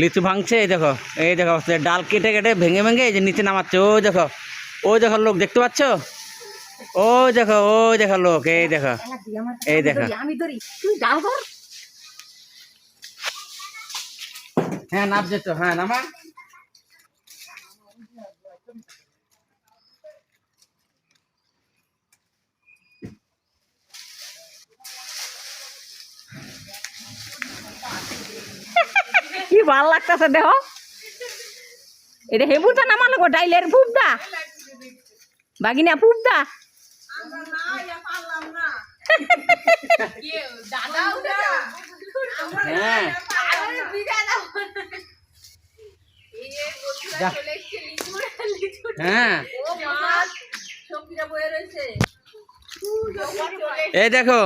লিচু ভাঙছে, এই দেখো এই দেখো ডাল কেটে কেটে ভেঙে ভেঙে এই যে নিচে নামাচ্ছে ও দেখো ও দেখো লোক, দেখতে পাচ্ছ? ও দেখো ও দেখো লোক, এই দেখো এই দেখো। হ্যাঁ নাম যেত হ্যাঁ নামা। ভালো লাগতেছে দেহ। এটা হেবুটা নামালো গো ডাইলের ফুপদা বাগিনা হ্যাঁ। যা। হ্যাঁ। এই দেখো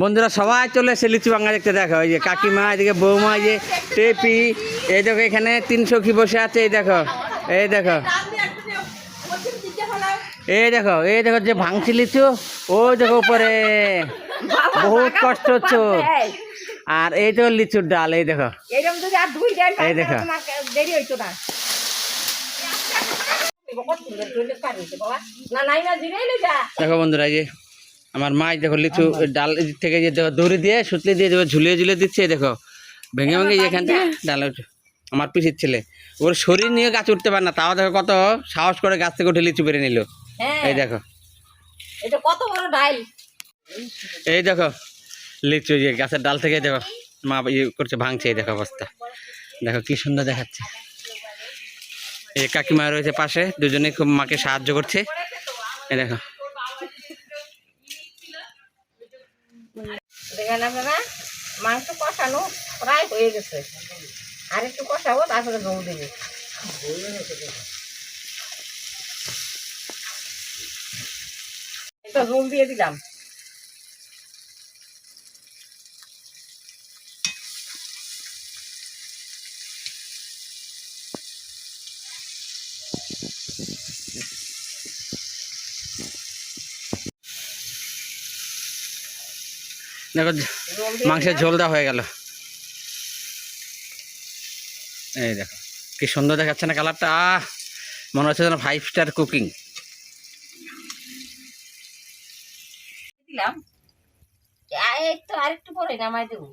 বন্ধুরা সবাই চলে এসে লিচু ভাঙা দেখতে দেখো এই যে কাকিমা এদিকে বৌমা এই যে টেপি এই দেখো এখানে তিনশো কি বসে আছে এই দেখো এই দেখো। এই দেখো এই দেখো যে ভাঙছি লিচু ওই দেখো উপরে। বহুত কষ্ট হচ্ছে আর এই তো লিচুর ডাল এই দেখো। এরকম যদি আর দুই দেন এই দেখো। দেখো বন্ধুরা এই যে আমার মা এই দেখো লিচু ডাল থেকে যে দেখো দড়ি দিয়ে সুতলি দিয়ে দেবো ঝুলিয়ে ঝুলিয়ে দিচ্ছে দেখো। ভেঙে ভেঙে এখান থেকে ডাল উঠে। আমার পিসির ছেলে। ওর শরীর নিয়ে গাছ উঠতে পারে না তাও দেখো কত সাহস করে গাছ থেকে উঠে লিচু পেরে নিল। হ্যাঁ। এই দেখো। এটা কত বড় ডাইল। এই দেখো লিচু যে গাছের ডাল থেকে দেখো মা ইয়ে করছে ভাঙছে এই দেখো অবস্থা। দেখো কি সুন্দর দেখাচ্ছে। এই কাকিমা রয়েছে পাশে দুজনে খুব মাকে সাহায্য করছে। এই দেখো। দেখেন আপনারা, মাংস কষানো প্রায় হয়ে গেছে। আর একটু কষাবো, তারপরে জল দেবে। এটা দিয়ে দিলাম। দেখো, মাংসের ঝোলটা হয়ে গেল। এই দেখো, কি সুন্দর দেখাচ্ছে না কালারটা? আহ, মনে হচ্ছে যেন ফাইভ স্টার কুকিং দিলাম। আর একটু পরে নামাই দেবো।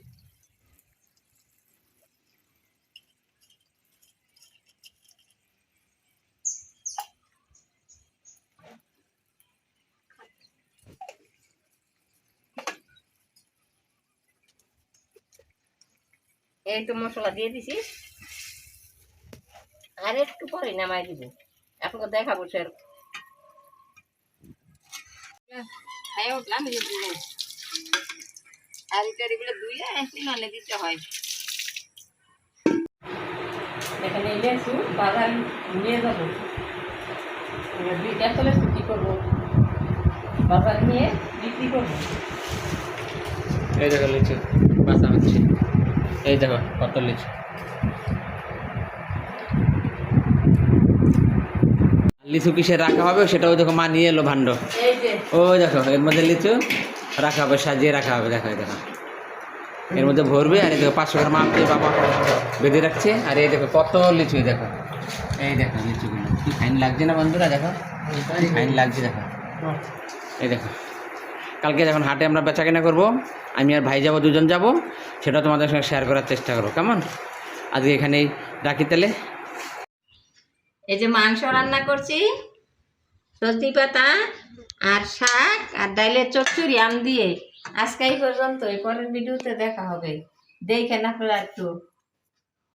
এই তো মশলা দিয়ে দিছি। আর একটু পরে নামাই দিব। আপনাকে দেখাবো স্যার। খাই উঠলাম এই যে বুড়ো আর এগুলো ধুয়ে দিতে হয়। এখানে লেসু বাজার নিয়ে যাব। এবার দুইটা চলে ছুটি করব? বাজার নিয়ে বিক্রি করব। এই দেখো লিচু বাসা হচ্ছে। এই দেখো কত লিচু লিচু কিসে রাখা হবে? সেটাও দেখো মা নিয়ে এলো ভাণ্ড। ওই দেখো এর মধ্যে লিচু রাখা হবে সাজিয়ে রাখা হবে দেখো এই দেখো। এর মধ্যে ভরবে আর এই দেখো পাঁচশো গ্রাম দিয়ে বাবা বেঁধে রাখছে। আর এই দেখো কত লিচু এই দেখো। এই দেখো লিচুগুলো। কি ফাইন লাগছে না বন্ধুরা দেখো? ফাইন লাগছে দেখো। এই দেখো। কালকে যখন হাটে আমরা বেচা কেনা করব, আমি আর ভাই যাব, দুজন যাব, সেটা তোমাদের সঙ্গে শেয়ার করার চেষ্টা করো কেমন? আজকে এখানেই রাখি তাহলে। এই যে মাংস রান্না করছি সবজি পাতা আর শাক আর ডাইলের চচ্চড়ি, আম দিয়ে। আজকে এই পর্যন্ত পরের ভিডিওতে দেখা হবে। দেখেন আপনারা একটু।